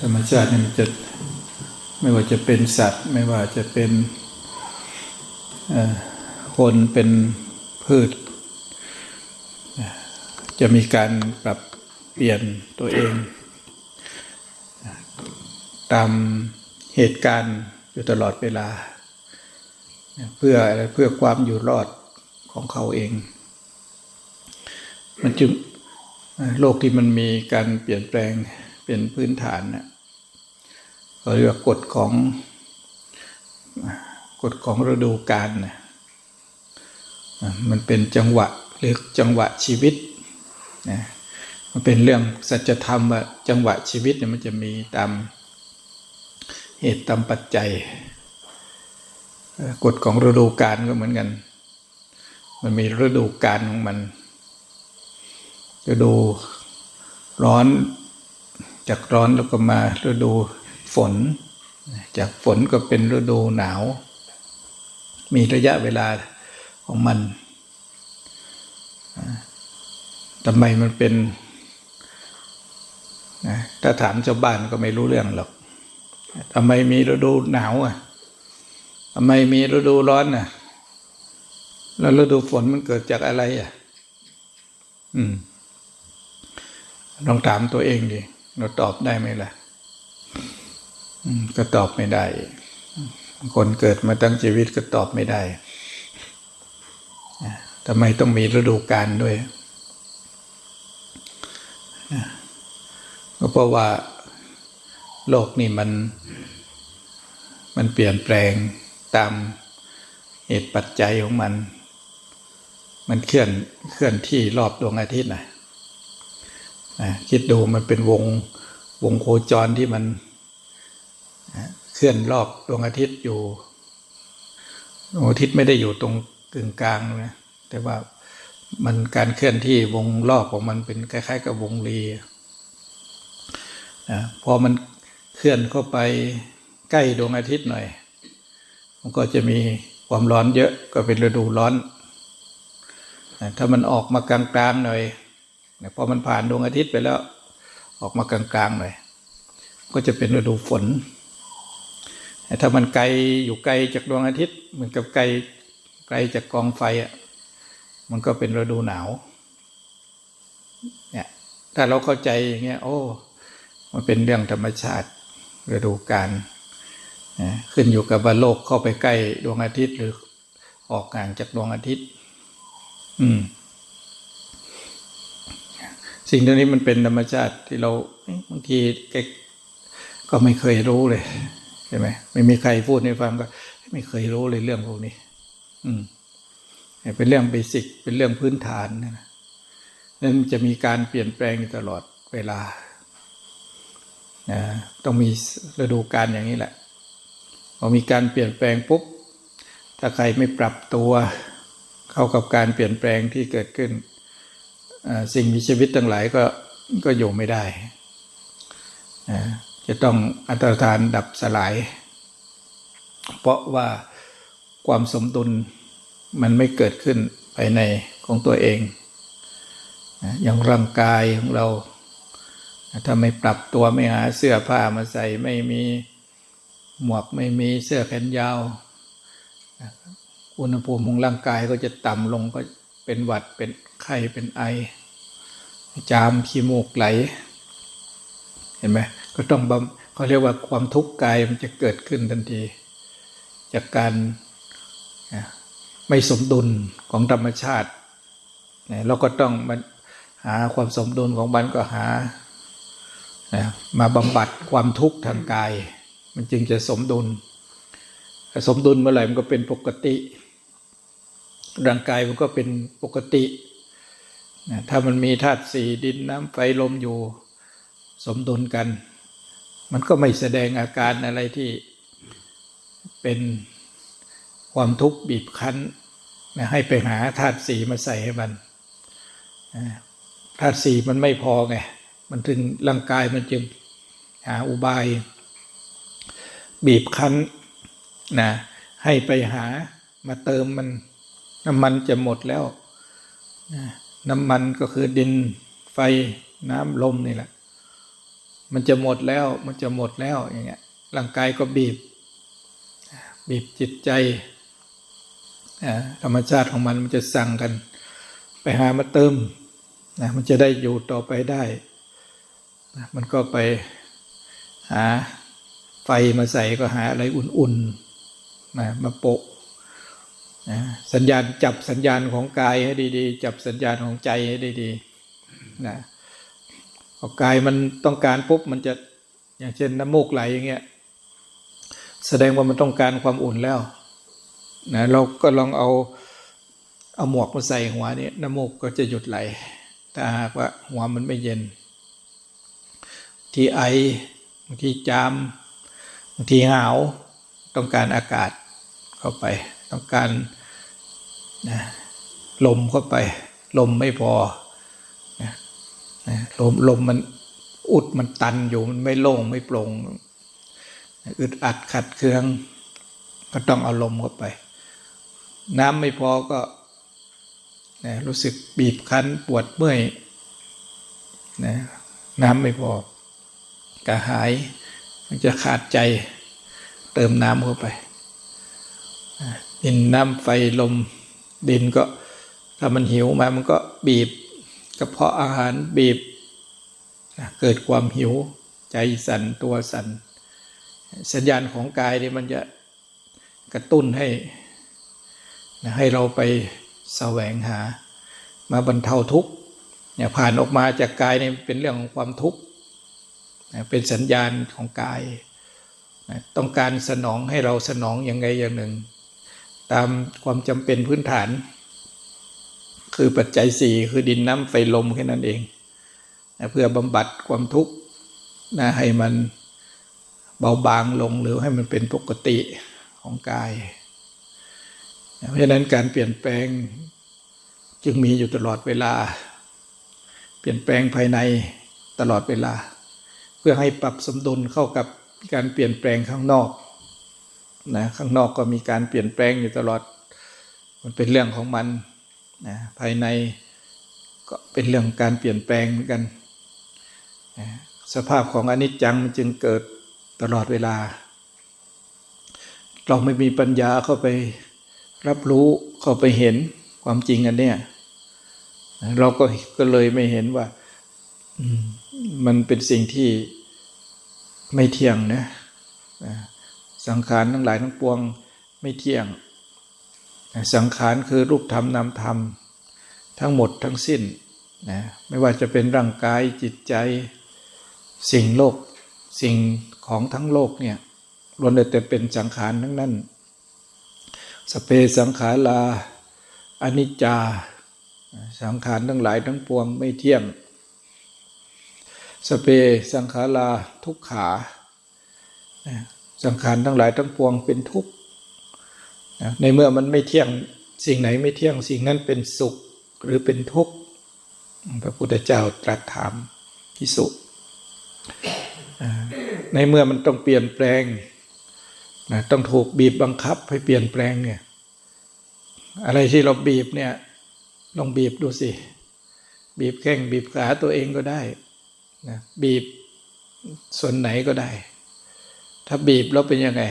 ธรรมชาติเนี่ยมันจะไม่ว่าจะเป็นสัตว์ ไม่ว่าจะเป็นคนเป็นพืช จะมีการปรับเปลี่ยนตัวเอง ตามเหตุการณ์อยู่ตลอดเวลา เพื่ออะไรเพื่อความอยู่รอดของเขาเอง มันจึงโลกที่มันมีการเปลี่ยนแปลง เป็นพื้นฐานนะเขาเรียกว่ากฎของกฎของฤดูกาลนะมันเป็นจังหวะหรือจังหวะชีวิตนะมันเป็นเรื่องสัจธรรมว่าจังหวะชีวิตเนี่ยมันจะมีตามเหตุตามปัจจัยกฎของฤดูกาลก็เหมือนกัน มันมีฤดูกาลของมันฤดูร้อน จากร้อนแล้วก็มาฤดูฝน จากฝนก็เป็นฤดูหนาว มีระยะเวลาของมันทำไมมันเป็นนะถ้าถามชาวบ้านก็ไม่รู้เรื่องหรอกทำไมมีฤดูหนาวอะทำไมมีฤดูร้อนน่ะ แล้วฤดูฝนมันเกิดจากอะไรอะ อืมลองถามตัวเองดิ เราตอบได้ไหมล่ะก็ตอบไม่ได้ คนเกิดมาตั้งชีวิตก็ตอบไม่ได้ทำไมต้องมีฤดูกาลด้วยก็เพราะว่า โลกนี่มัน มันเปลี่ยนแปลงตามเหตุปัจจัยของมัน มันเคลื่อนเคลื่อนที่รอบดวงอาทิตย์นะนะ คิดดูมันเป็นวงวงโคจรที่มันเคลื่อนรอบดวงอาทิตย์อยู่ดวงอาทิตย์ไม่ได้อยู่ตรงกึ่งกลางนะแต่ว่ามันการเคลื่อนที่วงรอบของมันเป็นคล้าย ๆ กับวงรีนะพอมันเคลื่อนเข้าไปใกล้ดวงอาทิตย์หน่อย มันก็จะมีความร้อนเยอะก็เป็นฤดูร้อน ถ้ามันออกมากลางๆหน่อย พอมันผ่านดวงอาทิตย์ไปแล้ว ออกมากลางๆหน่อยก็จะเป็นฤดูฝน ถ้ามันไกลอยู่ไกลจากดวงอาทิตย์ เหมือนกับไกลไกลจากกองไฟอะมันก็เป็นฤดูหนาวเนี่ยถ้าเราเข้าใจอย่างเงี้ย โอ้ มันเป็นเรื่องธรรมชาติฤดูกาลขึ้นอยู่กับว่าโลกเข้าไปใกล้ดวงอาทิตย์หรือออกห่างจากดวงอาทิตย์ อืม สิ่งตรงนี้มันเป็นธรรมชาติที่เราบางทีก็ไม่เคยรู้เลยใช่ไหมไม่มีใครพูดให้ฟังก็ ไม่เคยรู้เลยเรื่องพวกนี้ อืมเป็นเรื่องเบสิกเป็นเรื่องพื้นฐานนะนั้นจะมีการเปลี่ยนแปลงอยู่ตลอดเวลานะต้องมีฤดูกาลอย่างนี้แหละพอมีการเปลี่ยนแปลงปุ๊บ ถ้าใครไม่ปรับตัว เข้ากับการเปลี่ยนแปลงที่เกิดขึ้น สิ่งมีชีวิตทั้งหลายก็ก็อยู่ไม่ได้ จะต้องอันตรธานดับสลาย เพราะว่าความสมดุลมันไม่เกิดขึ้นภายในของตัวเอง อย่างร่างกายของเรา ถ้าไม่ปรับตัวไม่หาเสื้อผ้ามาใส่ไม่มีหมวกไม่มีเสื้อแขนยาว อุณหภูมิของร่างกายก็จะต่ำลงก็ เป็นหวัดเป็นไข้เป็นไอ จามขี้มูกไหล เห็นไหมก็ต้องบำเขาเรียกว่าความทุกข์กายมันจะเกิดขึ้นทันที จากการไม่สมดุลของธรรมชาติเราก็ต้องมาหาความสมดุลของมันก็หามาบำบัดความทุกข์ทางกาย มันจึงจะสมดุล สมดุลเมื่อไหร่มันก็เป็นปกติ ร่างกายมันก็เป็นปกติ ถ้ามันมีธาตุสี่ดินน้ำไฟลมอยู่สมดุลกัน มันก็ไม่แสดงอาการอะไรที่เป็นความทุกข์บีบคั้นให้ไปหาธาตุสีมาใส่ให้มันธาตุสีมันไม่พอไง มันถึงร่างกายมันจึงหาอุบาย บีบคั้นนะให้ไปหามาเติมมัน น้ำมันจะหมดแล้วน้ำมันก็คือดินไฟน้ำลมนี่แหละ มันจะหมดแล้วมันจะหมดแล้วอย่างเงี้ยร่างกายก็บีบ บีบจิตใจอ่าธรรมชาติของมันมันจะสั่งกัน ไปหามาเติมนะมันจะได้อยู่ต่อไปได้นะมันก็ไปหาไฟมาใส่ก็หาอะไรอุ่นๆนะมาโปะ สัญญาณจับสัญญาณของกายให้ดีๆ จับสัญญาณของใจให้ดีๆนะพอกายมันต้องการปุ๊บมันจะอย่างเช่นน้ำมูกไหลอย่างเงี้ยแสดงว่ามันต้องการความอุ่นแล้วนะเราก็ลองเอาเอาหมวกมาใส่หัวนี่น้ำมูกก็จะหยุดไหลถ้าหากว่าหัวมันไม่เย็น ที่ไอบางทีจามบางทีหาวต้องการอากาศเข้าไป ต้องการนะลมเข้าไป ลมไม่พอนะนะลมลมมันอุดมันตันอยู่มันไม่โล่งไม่โปร่งอึดอัดขัดเคือง ก็ต้องเอาลมเข้าไป น้ำไม่พอก็นะรู้สึกบีบคั้นปวดเมื่อยนะน้ำไม่พอกระหาย มันจะขาดใจเติมน้ำเข้าไปอะ ดินน้ำไฟลมดินก็ถ้ามันหิวมามันก็บีบกระเพาะอาหารบีบนะเกิดความหิว ใจสั่นตัวสั่นสัญญาณของกายนี่มันจะกระตุ้นให้นะให้เราไปแสวงหา มาบรรเทาทุกข์เนี่ยผ่านออกมาจากกายนี่เป็นเรื่องของความทุกข์นะเป็นสัญญาณของกายนะต้องการสนองให้เราสนองอย่างไงอย่างหนึ่ง ตามความจำเป็นพื้นฐาน คือปัจจัยสี่คือดินน้ำไฟลมแค่นั้นเองนะเพื่อบำบัดความทุกข์นะให้มันเบาบางลงหรือให้มันเป็นปกติของกายเพราะฉะนั้นการเปลี่ยนแปลงจึงมีอยู่ตลอดเวลา เปลี่ยนแปลงภายในตลอดเวลา เพื่อให้ปรับสมดุลเข้ากับการเปลี่ยนแปลงข้างนอก นะข้างนอกก็มีการเปลี่ยนแปลงอยู่ตลอด มันเป็นเรื่องของมันนะภายในก็เป็นเรื่องการเปลี่ยนแปลงเหมือนกันนะสภาพของอนิจจังมันจึงเกิดตลอดเวลา เราไม่มีปัญญาเข้าไปรับรู้เข้าไปเห็นความจริงอันเนี้ยเราก็ก็เลยไม่เห็นว่ามมันเป็นสิ่งที่ไม่เที่ยงนะนะ สังขารทั้งหลายทั้งปวงไม่เที่ยง สังขารคือรูปธรรมนามธรรม ทั้งหมดทั้งสิ้นนะไม่ว่าจะเป็นร่างกายจิตใจสิ่งโลก สิ่งของทั้งโลกเนี่ยล้วนแต่เป็นสังขารทั้งนั้น สเปสังขาราอนิจจา สังขารทั้งหลายทั้งปวงไม่เที่ยง สเปสังขาราทุกขา สังขารทั้งหลายทั้งปวงเป็นทุกข์ในเมื่อมันไม่เที่ยงสิ่งไหนไม่เที่ยงสิ่งนั้นเป็นสุขหรือเป็นทุกข์พระพุทธเจ้าตรัสถามพิสุในเมื่อมันต้องเปลี่ยนแปลงนะต้องถูกบีบบังคับให้เปลี่ยนแปลงเนี่ย อะไรที่เราบีบเนี่ยลองบีบดูสิ บีบแข้งบีบขาตัวเองก็ได้นะบีบส่วนไหนก็ได้ ถ้าบีบแล้วเป็นยังไง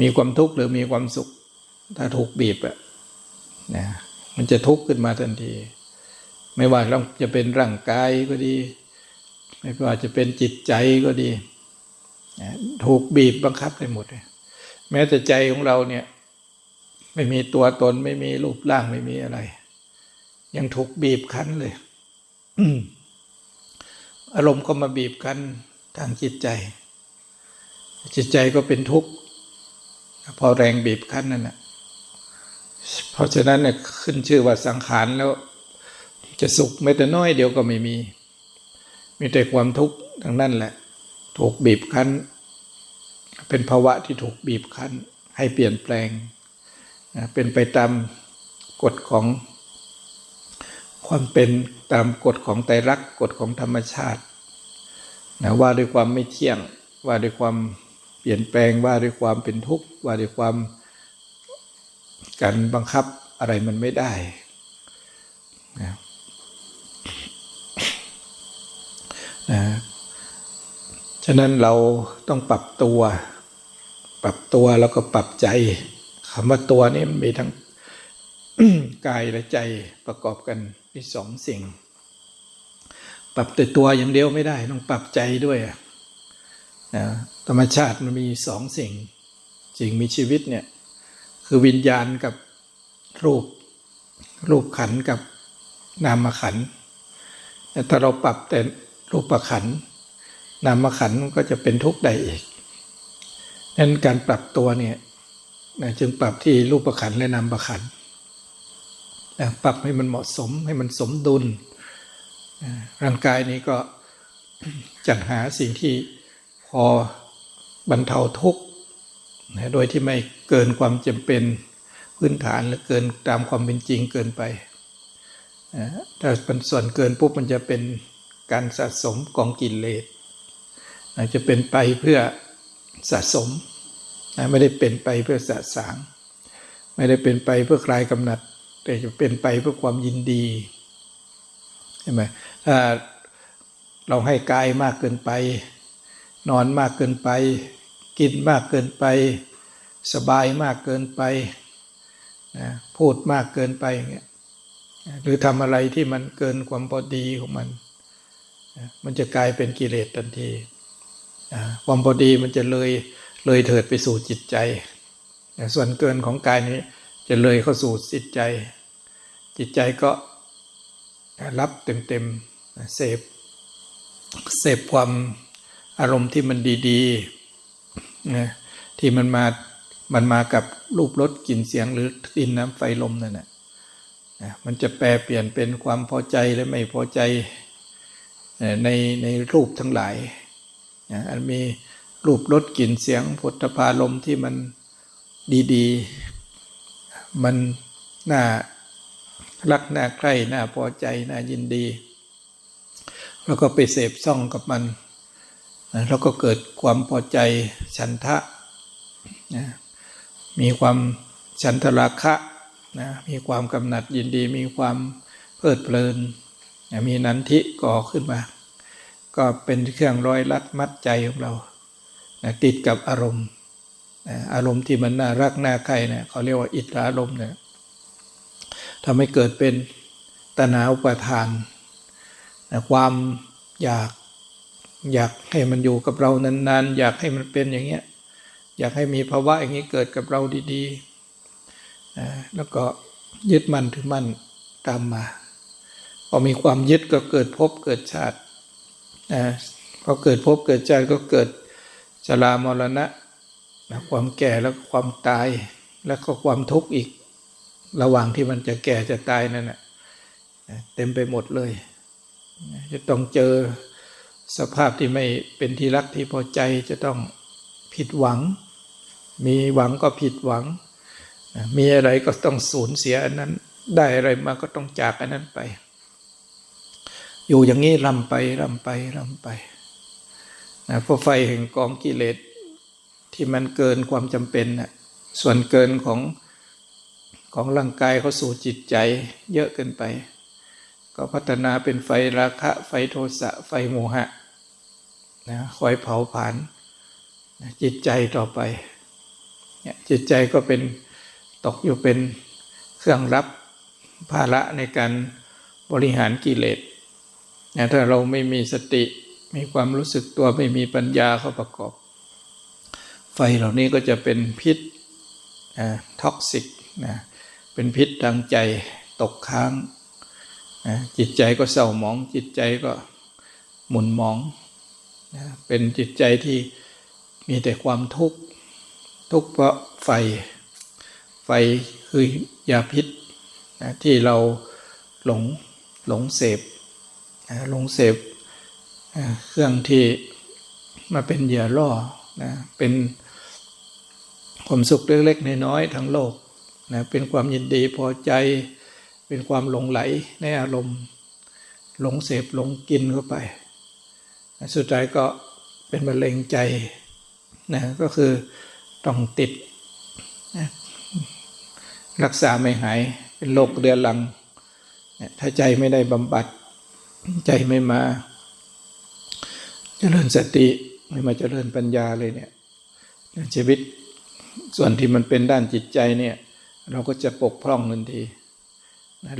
มีความทุกข์หรือมีความสุข ถ้าถูกบีบอะนะมันจะทุกข์ขึ้นมาทันที ไม่ว่าเราจะเป็นร่างกายก็ดี ไม่ว่าจะเป็นจิตใจก็ดี ถูกบีบบังคับไปหมดเลยแม้แต่ใจของเราเนี่ย ไม่มีตัวตนไม่มีรูปร่างไม่มีอะไร ยังถูกบีบคั้นเลยอารมณ์ก็มาบีบคั้นทางจิตใจ จิตใจก็เป็นทุกข์พอแรงบีบคั้นนั่นแหละเพราะฉะนั้นเนี่ยขึ้นชื่อว่าสังขารแล้ว จะสุขไม่แต่น้อยเดียวก็ไม่มี มีแต่ความทุกข์ทั้งนั้นแหละ ถูกบีบคั้น เป็นภาวะที่ถูกบีบคั้น ให้เปลี่ยนแปลง เป็นไปตามกฎของความเป็นตามกฎของไตรลักษณ์กฎของธรรมชาตินะว่าด้วยความไม่เที่ยงว่าด้วยความ เปลี่ยนแปลงว่าด้วยความเป็นทุกข์ว่าด้วยความการบังคับอะไรมันไม่ได้นะนะฉะนั้นเราต้องปรับตัว ปรับตัวแล้วก็ปรับใจคำว่าตัวนี่มันมีทั้งกายและใจประกอบกันมีสองสิ่ง ปรับแต่ตัวอย่างเดียวไม่ได้ ต้องปรับใจด้วยอะ นะธรรมชาติมันมีสองสิ่งสิ่งมีชีวิตเนี่ยคือวิญญาณกับรูป รูปขันกับนามขันแต่ถ้าเราปรับแต่รูปขันนามขันก็จะเป็นทุกข์ใดอีกนั้นการปรับตัวเนี่ยนะจึงปรับที่รูปขันและนามขันนะปรับให้มันเหมาะสมให้มันสมดุลนะร่างกายนี้ก็จัดหาสิ่งที่ พอบรรเทาทุกข์โดยที่ไม่เกินความจำเป็นพื้นฐานหรือเกินตามความเป็นจริงเกินไปถ้าเป็นส่วนเกินปุ๊บมันจะเป็นการสะสมกองกิเลสจะเป็นไปเพื่อสะสม ไม่ได้เป็นไปเพื่อสะสาง ไม่ได้เป็นไปเพื่อคลายกำหนัด แต่จะเป็นไปเพื่อความยินดีใช่ไหมถ้าเราให้กายมากเกินไป นอนมากเกินไป กินมากเกินไป สบายมากเกินไปนะพูดมากเกินไปอย่างเงี้ยหรือทำอะไรที่มันเกินความพอดีของมัน มันจะกลายเป็นกิเลสทันที ความพอดีมันจะเลยเลยเถิดไปสู่จิตใจ ส่วนเกินของกายนี้จะเลยเข้าสู่จิตใจ จิตใจก็รับเต็มๆเสพเสพความ อารมณ์ที่มันดีๆนะที่มันมา มันมากับรูปรสกลิ่นเสียงหรือดินน้ำไฟลมนั่นแหละนะมันจะแปลเปลี่ยนเป็นความพอใจและไม่พอใจในในรูปทั้งหลายนะอันมีรูปรสกลิ่นเสียงผลพาลมที่มันดีๆ มันน่ารักน่าใคร่น่าพอใจน่ายินดี แล้วก็ไปเสพซ่องกับมัน แล้วก็เกิดความพอใจฉันทะนะมีความฉันทราคะนะมีความกำหนัดยินดี มีความเพลิดเพลินนะมีนันทิก่อขึ้นมา ก็เป็นเครื่องร้อยลัดมัดใจของเรานะติดกับอารมณ์นะอารมณ์ที่มันน่ารักน่าใคร่นะเขาเรียกว่าอิทธารมณ์เนะทำให้เกิดเป็นตนาอุปทานนะความอยาก อยากให้มันอยู่กับเรานานๆ อยากให้มันเป็นอย่างเงี้ยอยากให้มีภาวะอย่างนี้เกิดกับเราดีๆนะแล้วก็ยึดมั่นถือมั่นตามมา พอมีความยึดก็เกิดภพเกิดชาตินะพอเกิดภพเกิดชาติก็เกิดชรามรณะนะความแก่แล้วความตายแล้วก็ความทุกข์อีก ระหว่างที่มันจะแก่จะตายนั่นนะเต็มไปหมดเลย จะต้องเจอ สภาพที่ไม่เป็นที่รักที่พอใจจะต้องผิดหวัง มีหวังก็ผิดหวัง มีอะไรก็ต้องสูญเสียอันนั้น ได้อะไรมาก็ต้องจากอันนั้นไป อยู่อย่างนี้ลำไปลำไปลำไปนะเพราะไฟแห่งกองกิเลสที่มันเกินความจำเป็นนะส่วนเกินของของร่างกายเขาสู่จิตใจเยอะเกินไป ก็พัฒนาเป็นไฟราคะ ไฟโทสะ ไฟโมหะ นะคอยเผาผลาญนจิตใจต่อไปเนี่ยจิตใจก็เป็นตกอยู่เป็นเครื่องรับภาระในการบริหารกิเลสนะถ้าเราไม่มีสติมีความรู้สึกตัวไม่มีปัญญาเข้าประกอบ ไฟเหล่านี้ก็จะเป็นพิษท็อกซิกนะเป็นพิษทางใจตกค้างนะจิตใจก็เศร้าหมอง จิตใจก็หมุนหมอง นะเป็นจิตใจที่มีแต่ความทุกข์ทุกข์เพราะไฟ ไฟคือยาพิษนะที่เราหลงหลงเสพนะหลงเสพเครื่องที่มาเป็นเหยื่อล่อนะเป็นความสุขเล็กๆน้อยๆทั้งโลกนะเป็นความยินดีพอใจ เป็นความหลงไหลในอารมณ์ หลงเสพหลงกินเข้าไป สุดท้ายก็เป็นมะเร็งใจนะก็คือต้องติดนะรักษาไม่หายเป็นโรคเรื้อรังถ้าใจไม่ได้บำบัด ใจไม่มาจเจริญสติไม่มาเจริญปัญญาเลยเนี่ยชีวิตส่วนที่มันเป็นด้านจิตใจเนี่ยเราก็จะปกพร่องทันที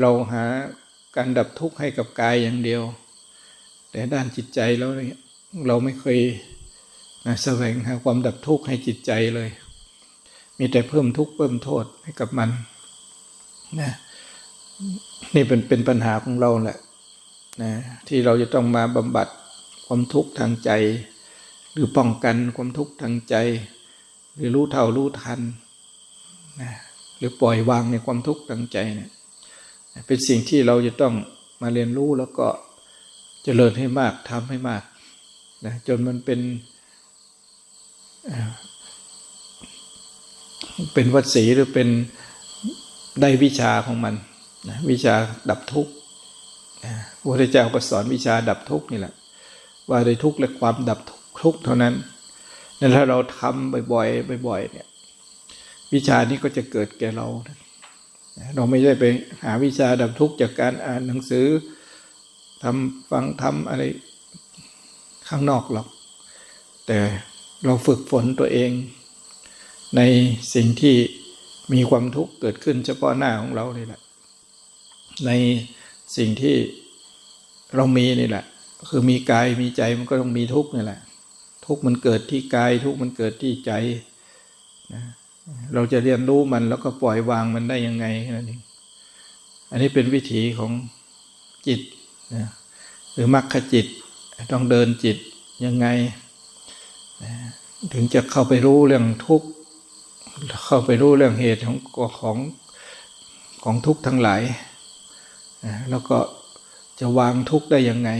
เราหาการดับทุกข์ให้กับกายอย่างเดียว แต่ด้านจิตใจแล้วเนี่ยเราไม่เคยนะแสวงหาความดับทุกข์ให้จิตใจเลย มีแต่เพิ่มทุกข์เพิ่มโทษให้กับมันนะนี่เป็นเป็นปัญหาของเราแหละนะที่เราจะต้องมาบำบัดความทุกข์ทางใจ หรือป้องกันความทุกข์ทางใจ หรือรู้เท่ารู้ทันนะหรือปล่อยวางในความทุกข์ทางใจเนี่ยเป็นสิ่งที่เราจะต้องมาเรียนรู้แล้วก็ เจริญให้มากทำให้มากนะจนมันเป็นเป็นวัดสีหรือเป็นได้วิชาของมันนะวิชาดับทุกข์พระพุทธเจ้าก็สอนวิชาดับทุกข์นี่แหละ ว่าในทุกข์และความดับทุกข์เท่านั้นนั่นถ้าเราทำบ่อยๆบ่อย ๆ เนี่ย วิชานี้ก็จะเกิดแก่เรา เราไม่ได้ไปหาวิชาดับทุกข์จากการอ่านหนังสือ ทำฟังทำอะไรข้างนอกหรอก แต่เราฝึกฝนตัวเอง ในสิ่งที่มีความทุกข์เกิดขึ้นเฉพาะหน้าของเรานี่แหละ ในสิ่งที่เรามีนี่แหละ คือมีกายมีใจมันก็ต้องมีทุกข์นี่แหละ ทุกข์มันเกิดที่กาย ทุกข์มันเกิดที่ใจนะเราจะเรียนรู้มันแล้วก็ปล่อยวางมันได้ยังไงนั่นเองอันนี้เป็นวิถีของจิต หรือมรรคจิตต้องเดินจิตยังไง ถึงจะเข้าไปรู้เรื่องทุกข์เข้าไปรู้เรื่องเหตุของของของทุกข์ทั้งหลายแล้วก็จะวางทุกข์ได้ยังไง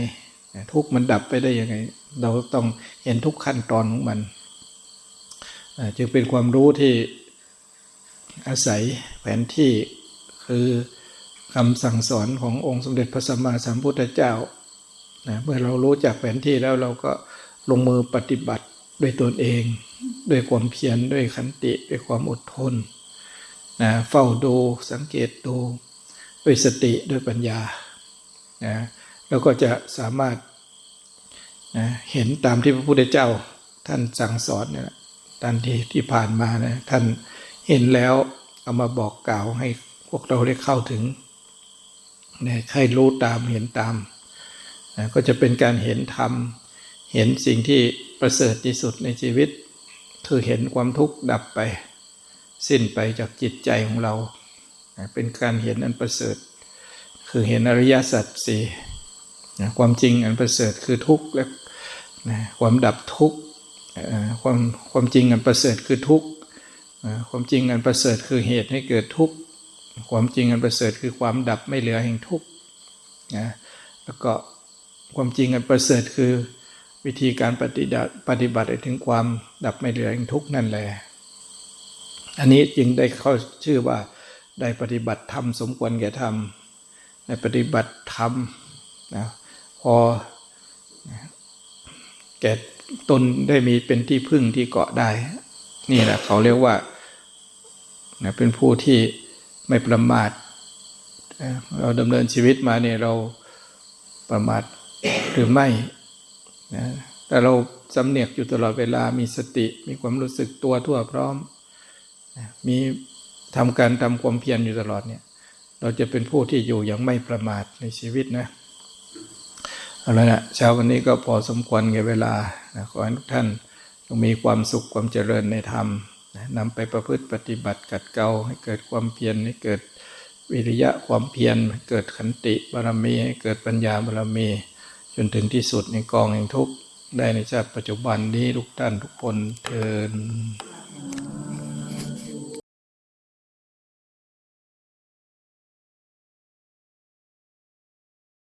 ทุกข์มันดับไปได้ยังไง เราต้องเห็นทุกขั้นตอนของมันจึงเป็นความรู้ที่อาศัยแผนที่คือ คำสั่งสอนขององค์สมเด็จพระสัมมาสัมพุทธเจ้านะเมื่อเรารู้จักแผนที่แล้วเราก็ลงมือปฏิบัติด้วยตนเอง ด้วยความเพียรด้วยขันติด้วยความอดทนนะเฝ้าดูสังเกตดู ด้วยสติด้วยปัญญานะแล้วก็จะสามารถนะเห็นตามที่พระพุทธเจ้าท่านสั่งสอนเนี่ยท่านที่ที่ผ่านมานะท่านเห็นแล้วเอามาบอกกล่าวให้พวกเราได้เข้าถึง นะให้รู้ตามเห็นตามนะก็จะเป็นการเห็นธรรม เห็นสิ่งที่ประเสริฐที่สุดในชีวิต คือเห็นความทุกข์ดับไป สิ้นไปจากจิตใจของเรานะเป็นการเห็นอันประเสริฐ คือเห็นอริยสัจสี่นะความจริงอันประเสริฐคือทุกข์และนะความดับทุกข์ความความจริงอันประเสริฐคือทุกข์ความจริงอันประเสริฐคือเหตุให้เกิดทุกข์ ความจริงอันประเสริฐคือความดับไม่เหลือแห่งทุกข์นะแล้วก็ความจริงอันประเสริฐคือวิธีการปฏิบัติปฏิบัติถึงความดับไม่เหลือแห่งทุกข์นั่นแหละอันนี้จึงได้เข้าชื่อว่าได้ปฏิบัติธรรมสมควรแก่ธรรมได้ปฏิบัติธรรมนะพอแก่ตนได้มีเป็นที่พึ่งที่เกาะได้ นี่แหละเขาเรียกว่านะเป็นผู้ที่ ไม่ประมาทเราดำเนินชีวิตมาเนี่ยเราประมาทหรือไม่นะแต่เราสำเนียกอยู่ตลอดเวลามีสติมีความรู้สึกตัวทั่วพร้อมนะมีทำการทำความเพียรอยู่ตลอดเนี่ย เราจะเป็นผู้ที่อยู่อย่างไม่ประมาทในชีวิตนะเอาละนะเช้าวันนี้ก็พอสมควรแก่เวลานะขอให้ทุกท่านมีความสุขความเจริญในธรรม นำไปประพฤติปฏิบัติกัดเกลาให้เกิดความเพียรให้เกิดวิริยะความเพียรให้เกิดขันติบารมีให้เกิดปัญญาบารมี จนถึงที่สุดในกองแห่งทุกข์ได้ในชาติปัจจุบันนี้ทุกท่านทุกคนเทิน